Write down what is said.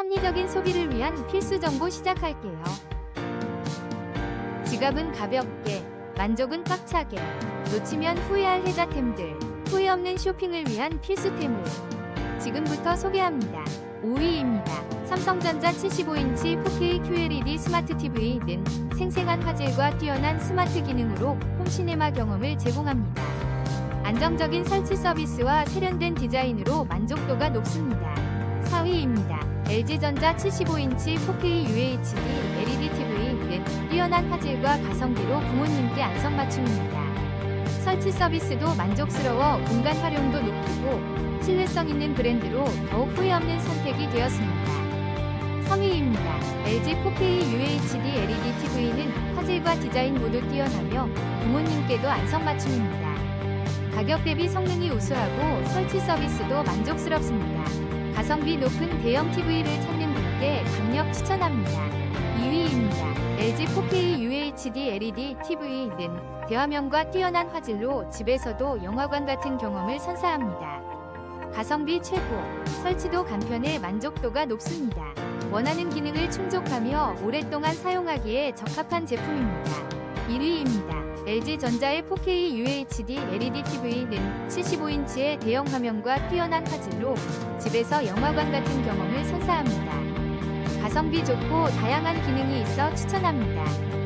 합리적인 소비를 위한 필수 정보 시작할게요. 지갑은 가볍게, 만족은 꽉차게, 놓치면 후회할 혜자템들, 후회 없는 쇼핑을 위한 필수템을 지금부터 소개합니다. 5위입니다. 삼성전자 75인치 4K QLED 스마트 TV는 생생한 화질과 뛰어난 스마트 기능으로 홈시네마 경험을 제공합니다. 안정적인 설치 서비스와 세련된 디자인으로 만족도가 높습니다. 4위입니다. LG전자 75인치 4K UHD LED TV는 뛰어난 화질과 가성비로 부모님께 안성맞춤입니다. 설치 서비스도 만족스러워 공간 활용도 높이고 신뢰성 있는 브랜드로 더욱 후회 없는 선택이 되었습니다. 3위입니다. LG 4K UHD LED TV는 화질과 디자인 모두 뛰어나며 부모님께도 안성맞춤입니다. 가격 대비 성능이 우수하고 설치 서비스도 만족스럽습니다. 가성비 높은 대형 TV를 찾는 분께 강력 추천합니다. 2위입니다. LG 4K UHD LED TV는 대화면과 뛰어난 화질로 집에서도 영화관 같은 경험을 선사합니다. 가성비 최고, 설치도 간편해 만족도가 높습니다. 원하는 기능을 충족하며 오랫동안 사용하기에 적합한 제품입니다. 1위입니다. LG전자의 4K UHD LED TV는 75인치의 대형 화면과 뛰어난 화질로 집에서 영화관 같은 경험을 선사합니다. 가성비 좋고 다양한 기능이 있어 추천합니다.